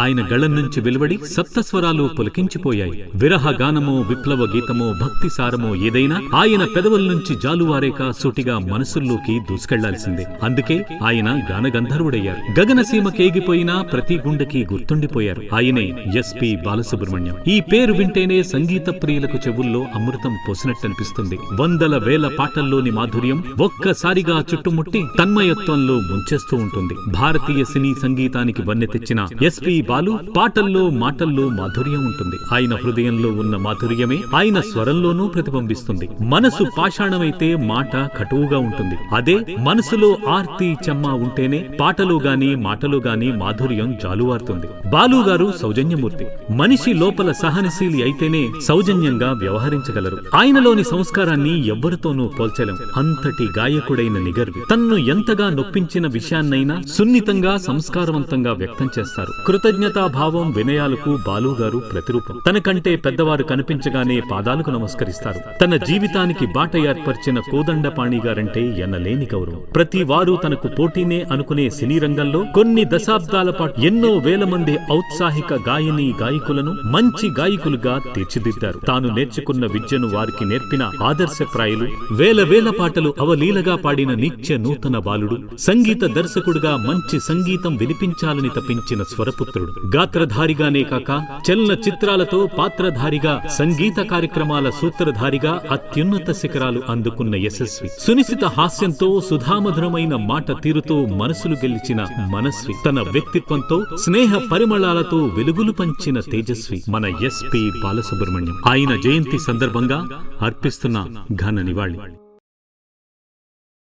ఆయన గళం నుంచి వెలువడి సప్తస్వరాలు పులకించిపోయాయి. విరహ గానమో విప్లవ గీతమో భక్తి సారమో ఏదైనా ఆయన పెదవుల నుంచి జాలువారేక సూటిగా మనసుల్లోకి దూసుకెళ్ళాల్సిందే. అందుకే ఆయన గానగంధర్వుడయ్యారు. గగనసీమకేగిపోయినా ప్రతి గుండెకి గుర్తుండిపోయారు. ఆయనే ఎస్పి బాలసుబ్రహ్మణ్యం. ఈ పేరు వింటేనే సంగీత ప్రియులకు చెవుల్లో అమృతం పోసినట్టనిపిస్తుంది. వందల వేల పాటల్లోని మాధుర్యం ఒక్కసారిగా చుట్టుముట్టి తన్మయత్వంలో ముంచేస్తూ ఉంటుంది. భారతీయ సినీ సంగీతానికి వన్నె తెచ్చిన ఎస్పి బాలు పాటల్లో మాటల్లో మాధుర్యం ఉంటుంది. ఆయన హృదయంలో ఉన్న మాధుర్యమే ఆయన స్వరంలోనూ ప్రతిబింబిస్తుంది. మనసు పాషాణమైతే మాట కటువుగా ఉంటుంది. అదే మనసులో ఆర్తి చెమ్మ ఉంటేనే పాటలు గాని మాటలు గాని మాధుర్యం జాలువారుతుంది. బాలు గారు సౌజన్యమూర్తి. మనిషి లోపల సహనశీలి అయితేనే సౌజన్యంగా వ్యవహరించగలరు. ఆయనలోని సంస్కారాన్ని ఎవ్వరితోనూ పోల్చలేం. అంతటి గాయకుడైన నిగర్వి. తన్ను ఎంతగా నొప్పించిన విషయాన్నైనా సున్నితంగా సంస్కారవంతంగా వ్యక్తం చేస్తారు. కృతజ్ఞతాభావం వినయాలకు బాలుగారు ప్రతిరూపం. తనకంటే పెద్దవారు కనిపించగానే పాదాలకు నమస్కరిస్తారు. తన జీవితానికి బాట ఏర్పరిచిన కోదండపాణి గారంటే ఎన్నలేని గౌరవం. ప్రతి వారు తనకు పోటీనే అనుకునే సినీ రంగంలో కొన్ని దశాబ్దాల పాటు ఎన్నో వేల మంది ఔత్సాహిక గాయని గాయకులను మంచి గాయకులుగా తీర్చిదిద్దారు. తాను నేర్చుకున్న విద్యను వారికి నేర్పిన ఆదర్శప్రాయులు వేల వేల పాటలు అవలీలగా పాడిన నిత్య నూతన బాలుడు సంగీత దర్శకుడుగా మంచి సంగీతం వినిపించాలని తప్పించిన స్వర స్వరపుత్రుడు గాత్రధారిగానే కాక చలన చిత్రాలతో పాత్రధారిగా సంగీత కార్యక్రమాల సూత్రధారిగా అత్యున్నత శిఖరాలు అందుకున్న యశస్వి. సునిశిత హాస్యంతో సుధామధురమైన మాట తీరుతో మనసులు గెలిచిన మనస్వి. తన వ్యక్తిత్వంతో స్నేహ పరిమళాలతో వెలుగులు పంచిన తేజస్వి. మన ఎస్పి బాలసుబ్రహ్మణ్యం. ఆయన జయంతి సందర్భంగా అర్పిస్తున్న ఘన నివాళి.